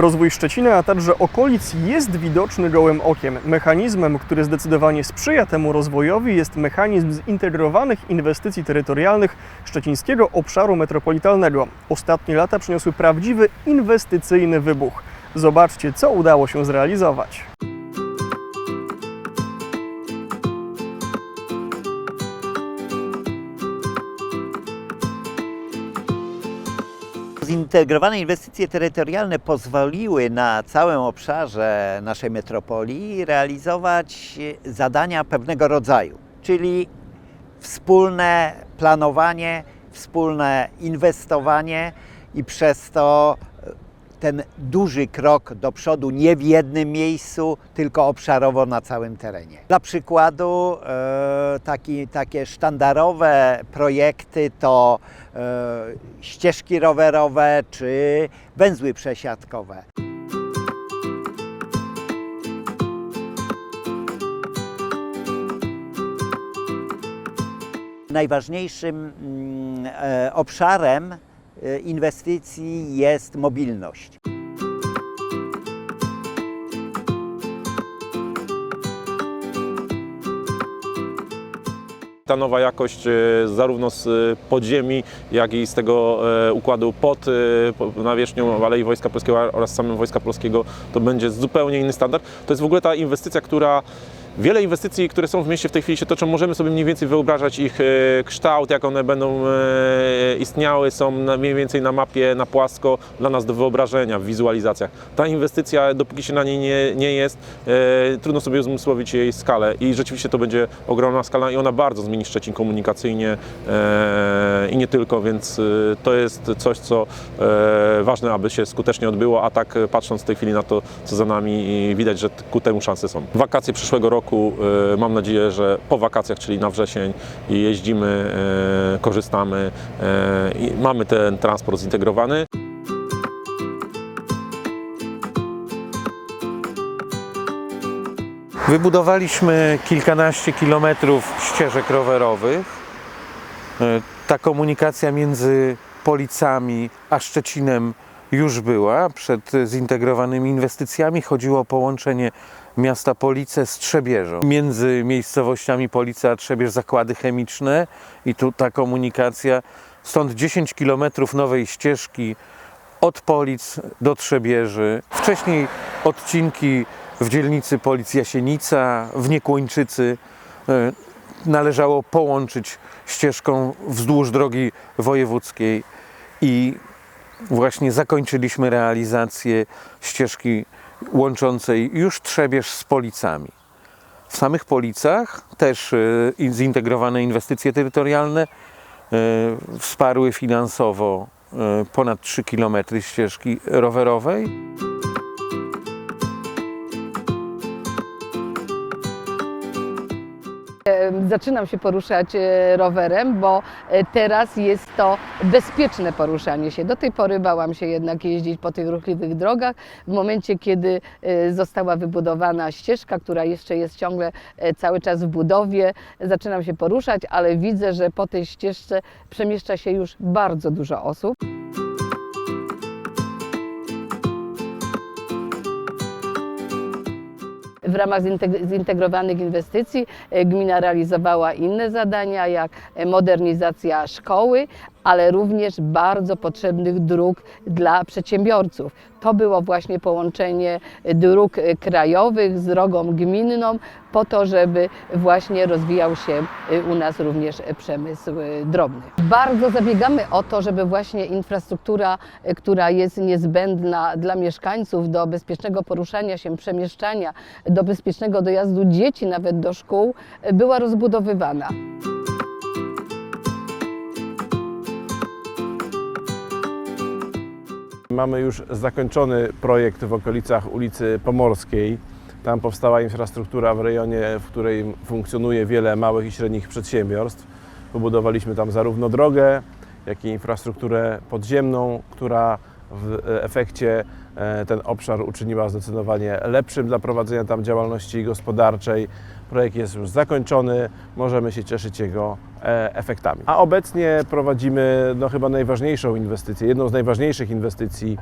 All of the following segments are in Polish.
Rozwój Szczecina, a także okolic jest widoczny gołym okiem. Mechanizmem, który zdecydowanie sprzyja temu rozwojowi jest mechanizm zintegrowanych inwestycji terytorialnych szczecińskiego obszaru metropolitalnego. Ostatnie lata przyniosły prawdziwy inwestycyjny wybuch. Zobaczcie, co udało się zrealizować. Zintegrowane inwestycje terytorialne pozwoliły na całym obszarze naszej metropolii realizować zadania pewnego rodzaju, czyli wspólne planowanie, wspólne inwestowanie i przez to e, ten duży krok do przodu nie w jednym miejscu, tylko obszarowo na całym terenie. Dla przykładu e, taki, takie sztandarowe projekty to ścieżki rowerowe czy węzły przesiadkowe. Najważniejszym mm, e, obszarem e, inwestycji jest mobilność. Ta nowa jakość e, zarówno z e, podziemi, jak i z tego e, układu pod po- nawierzchnią Alei Wojska Polskiego oraz samym Wojska Polskiego to będzie zupełnie inny standard. To jest w ogóle ta inwestycja, która Wiele inwestycji, które są w mieście w tej chwili się toczą, możemy sobie mniej więcej wyobrażać ich e, kształt, jak one będą e, istniały, są mniej więcej na mapie, na płasko, dla nas do wyobrażenia, w wizualizacjach. Ta inwestycja, dopóki się na niej nie, nie jest, e, trudno sobie uzmysłowić jej skalę. I rzeczywiście to będzie ogromna skala i ona bardzo zmieni Szczecin komunikacyjnie i nie tylko, więc to jest coś, co ważne, aby się skutecznie odbyło, a tak patrząc w tej chwili na to, co za nami, widać, że ku temu szanse są. Wakacje przyszłego roku, e, mam nadzieję, że po wakacjach, czyli na wrzesień, jeździmy, e, korzystamy e, i mamy ten transport zintegrowany. Wybudowaliśmy kilkanaście kilometrów ścieżek rowerowych. Ta komunikacja między Policami a Szczecinem już była przed zintegrowanymi inwestycjami. Chodziło o połączenie miasta Police z Trzebieżą. Między miejscowościami Police a Trzebież zakłady chemiczne i tu ta komunikacja. Stąd 10 kilometrów nowej ścieżki od Polic do Trzebieży. Wcześniej odcinki w dzielnicy Polic Jasienica, w Niekłończycy e, należało połączyć ścieżką wzdłuż drogi wojewódzkiej i właśnie zakończyliśmy realizację ścieżki łączącej już Trzebież z Policami. W samych Policach też in- zintegrowane inwestycje terytorialne e, wsparły finansowo e, ponad 3 km ścieżki rowerowej. Zaczynam się poruszać e, rowerem, bo e, teraz jest to bezpieczne poruszanie się. Do tej pory bałam się jednak jeździć po tych ruchliwych drogach. W momencie, kiedy e, została wybudowana ścieżka, która jeszcze jest ciągle cały czas w budowie, zaczynam się poruszać, ale widzę, że po tej ścieżce przemieszcza się już bardzo dużo osób. W ramach zinteg- zintegrowanych inwestycji e, gmina realizowała inne zadania, jak e, modernizacja szkoły, ale również bardzo potrzebnych dróg dla przedsiębiorców. To było właśnie połączenie dróg krajowych z drogą gminną, po to, żeby właśnie rozwijał się u nas również przemysł drobny. Bardzo zabiegamy o to, żeby właśnie infrastruktura, która jest niezbędna dla mieszkańców do bezpiecznego poruszania się, przemieszczania, do bezpiecznego dojazdu dzieci nawet do szkół, była rozbudowywana. Mamy już zakończony projekt w okolicach ulicy Pomorskiej. Tam powstała infrastruktura w rejonie, w której funkcjonuje wiele małych i średnich przedsiębiorstw. Pobudowaliśmy tam zarówno drogę, jak i infrastrukturę podziemną, która w efekcie e, ten obszar uczyniła zdecydowanie lepszym dla prowadzenia tam działalności gospodarczej. Projekt jest już zakończony, możemy się cieszyć jego e, efektami. A obecnie prowadzimy no, chyba najważniejszą inwestycję, jedną z najważniejszych inwestycji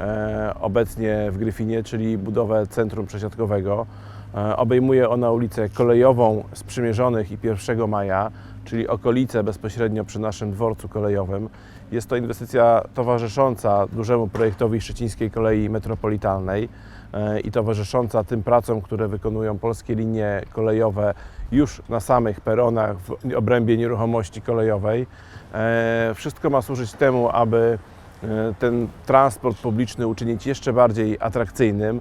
e, obecnie w Gryfinie, czyli budowę centrum przesiadkowego. E, Obejmuje ona ulicę kolejową Sprzymierzonych i 1 Maja, czyli okolice bezpośrednio przy naszym dworcu kolejowym. Jest to inwestycja towarzysząca dużemu projektowi Szczecińskiej Kolei Metropolitalnej e, i towarzysząca tym pracom, które wykonują polskie linie kolejowe już na samych peronach w obrębie nieruchomości kolejowej. E, Wszystko ma służyć temu, aby ten transport publiczny uczynić jeszcze bardziej atrakcyjnym.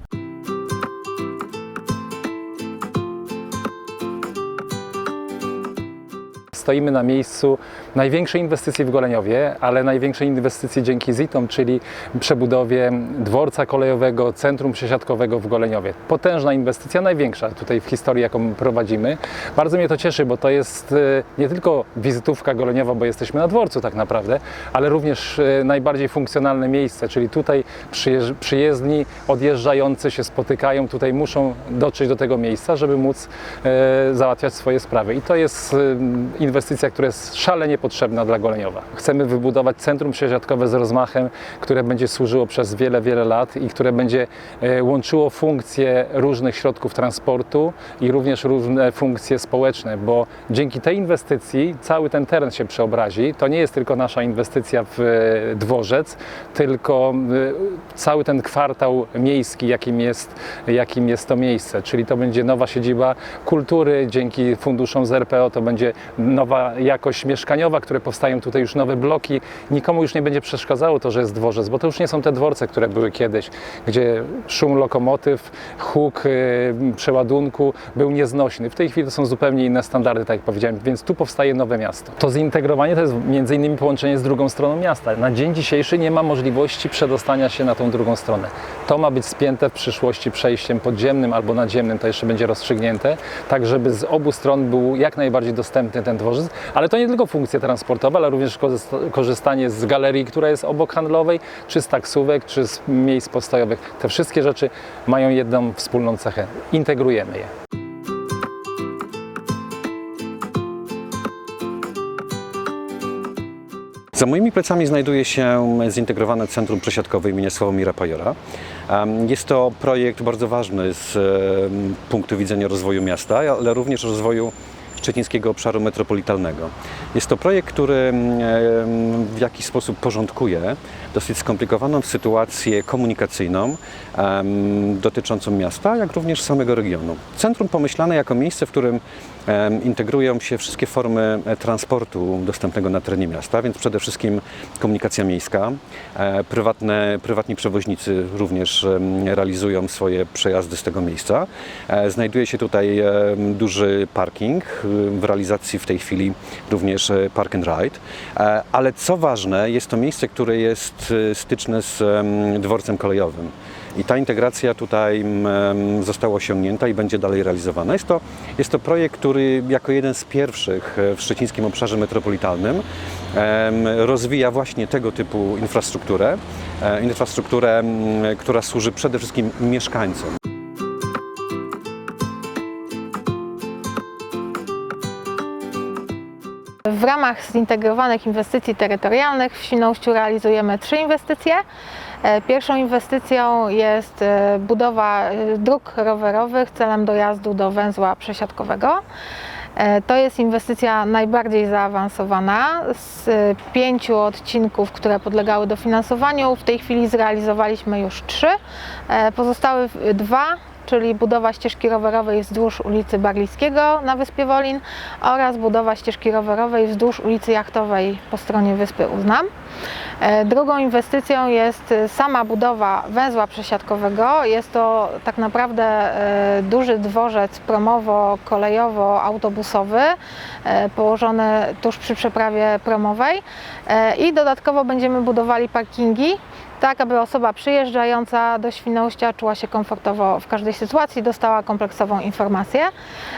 Stoimy na miejscu największej inwestycji w Goleniowie, ale największej inwestycji dzięki ZIT-om, czyli przebudowie dworca kolejowego, centrum przesiadkowego w Goleniowie. Potężna inwestycja, największa tutaj w historii, jaką prowadzimy. Bardzo mnie to cieszy, bo to jest e, nie tylko wizytówka Goleniowa, bo jesteśmy na dworcu tak naprawdę, ale również e, najbardziej funkcjonalne miejsce, czyli tutaj przyjezdni, odjeżdżający się spotykają, tutaj muszą dotrzeć do tego miejsca, żeby móc e, załatwiać swoje sprawy. I to jest e, inwestycja, która jest szalenie potrzebna dla Goleniowa. Chcemy wybudować centrum przesiadkowe z rozmachem, które będzie służyło przez wiele, wiele lat i które będzie e, łączyło funkcje różnych środków transportu i również różne funkcje społeczne, bo dzięki tej inwestycji cały ten teren się przeobrazi. To nie jest tylko nasza inwestycja w e, dworzec, tylko e, cały ten kwartał miejski, jakim jest, jakim jest to miejsce. Czyli to będzie nowa siedziba kultury, dzięki funduszom z RPO to będzie nowa jakość mieszkaniowa, które powstają tutaj już nowe bloki. Nikomu już nie będzie przeszkadzało to, że jest dworzec, bo to już nie są te dworce, które były kiedyś, gdzie szum lokomotyw, huk y, przeładunku był nieznośny. W tej chwili to są zupełnie inne standardy, tak jak powiedziałem, więc tu powstaje nowe miasto. To zintegrowanie to jest między innymi połączenie z drugą stroną miasta. Na dzień dzisiejszy nie ma możliwości przedostania się na tą drugą stronę. To ma być spięte w przyszłości przejściem podziemnym albo nadziemnym, to jeszcze będzie rozstrzygnięte, tak żeby z obu stron był jak najbardziej dostępny ten dworzec, ale to nie tylko funkcje transportowe, ale również korzysta- korzystanie z galerii, która jest obok handlowej, czy z taksówek, czy z miejsc postojowych. Te wszystkie rzeczy mają jedną wspólną cechę. Integrujemy je. Za moimi plecami znajduje się zintegrowane Centrum Przesiadkowe imienia Sławomira Pajora. Jest to projekt bardzo ważny z punktu widzenia rozwoju miasta, ale również rozwoju Szczecińskiego Obszaru Metropolitalnego. Jest to projekt, który em, w jakiś sposób porządkuje dosyć skomplikowaną sytuację komunikacyjną dotyczącą miasta, jak również samego regionu. Centrum pomyślane jako miejsce, w którym integrują się wszystkie formy e, transportu dostępnego na terenie miasta, więc przede wszystkim komunikacja miejska. E, Prywatne, prywatni przewoźnicy również realizują swoje przejazdy z tego miejsca. E, Znajduje się tutaj duży parking, y, w realizacji w tej chwili również park and ride. Ale co ważne, jest to miejsce, które jest e, styczne z em, dworcem kolejowym. I ta integracja tutaj mm, została osiągnięta i będzie dalej realizowana. Jest to, jest to projekt, który jako jeden z pierwszych e, w szczecińskim obszarze metropolitalnym rozwija właśnie tego typu infrastrukturę. E, Infrastrukturę, która służy przede wszystkim mieszkańcom. W ramach zintegrowanych inwestycji terytorialnych w Świnoujściu realizujemy trzy inwestycje. E, Pierwszą inwestycją jest e, budowa e, dróg rowerowych celem dojazdu do węzła przesiadkowego. To jest inwestycja najbardziej zaawansowana z pięciu odcinków, które podlegały dofinansowaniu. W tej chwili zrealizowaliśmy już trzy. Pozostały dwa, czyli budowa ścieżki rowerowej wzdłuż ulicy Barlickiego na Wyspie Wolin oraz budowa ścieżki rowerowej wzdłuż ulicy Jachtowej po stronie Wyspy Uznam. E, Drugą inwestycją jest e, sama budowa węzła przesiadkowego. Jest to tak naprawdę e, duży dworzec promowo-kolejowo-autobusowy położony tuż przy przeprawie promowej i dodatkowo będziemy budowali parkingi tak aby osoba przyjeżdżająca do Świnoujścia czuła się komfortowo w każdej sytuacji, dostała kompleksową informację.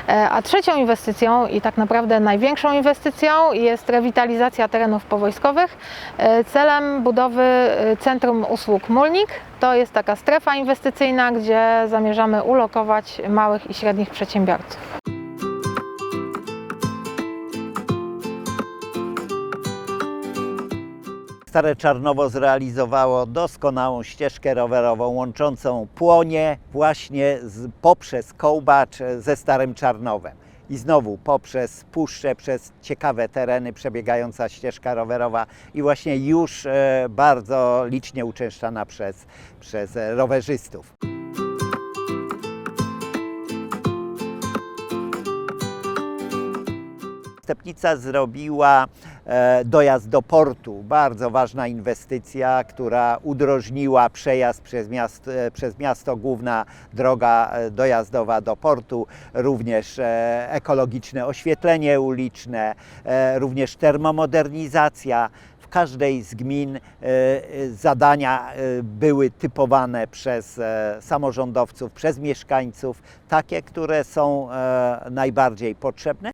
E, A trzecią inwestycją i tak naprawdę największą inwestycją jest rewitalizacja terenów powojskowych e, celem budowy e, Centrum Usług Mulnik. To jest taka strefa inwestycyjna, gdzie zamierzamy ulokować małych i średnich przedsiębiorców. Stare Czarnowo zrealizowało doskonałą ścieżkę rowerową łączącą Płonie właśnie z, poprzez Kołbacz ze Starym Czarnowem. I znowu poprzez puszczę, przez ciekawe tereny przebiegająca ścieżka rowerowa i właśnie już e, bardzo licznie uczęszczana przez, przez e, rowerzystów. Stepnica zrobiła e, dojazd do portu. Bardzo ważna inwestycja, która udrożniła przejazd przez, miast, e, przez miasto, główna droga e, dojazdowa do portu, również ekologiczne oświetlenie uliczne, również termomodernizacja. W każdej z gmin zadania były typowane przez samorządowców, przez mieszkańców, takie, które są najbardziej potrzebne.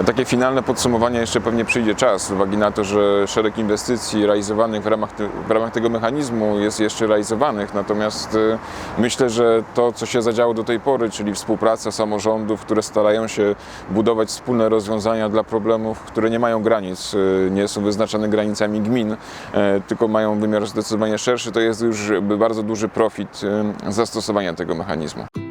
Na takie finalne podsumowanie jeszcze pewnie przyjdzie czas, z uwagi na to, że szereg inwestycji realizowanych w ramach, w ramach tego mechanizmu jest jeszcze realizowanych. Natomiast y, myślę, że to, co się zadziało do tej pory, czyli współpraca samorządów, które starają się budować wspólne rozwiązania dla problemów, które nie mają granic, y, nie są wyznaczane granicami gmin, y, tylko mają wymiar zdecydowanie szerszy, to jest już bardzo duży profit y, zastosowania tego mechanizmu.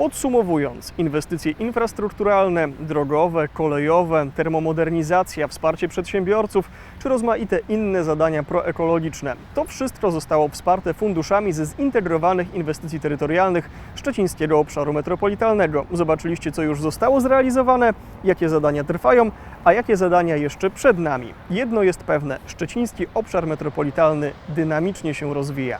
Podsumowując, inwestycje infrastrukturalne, drogowe, kolejowe, termomodernizacja, wsparcie przedsiębiorców czy rozmaite inne zadania proekologiczne to wszystko zostało wsparte funduszami ze zintegrowanych inwestycji terytorialnych Szczecińskiego Obszaru Metropolitalnego. Zobaczyliście, co już zostało zrealizowane, jakie zadania trwają, a jakie zadania jeszcze przed nami. Jedno jest pewne: Szczeciński Obszar Metropolitalny dynamicznie się rozwija.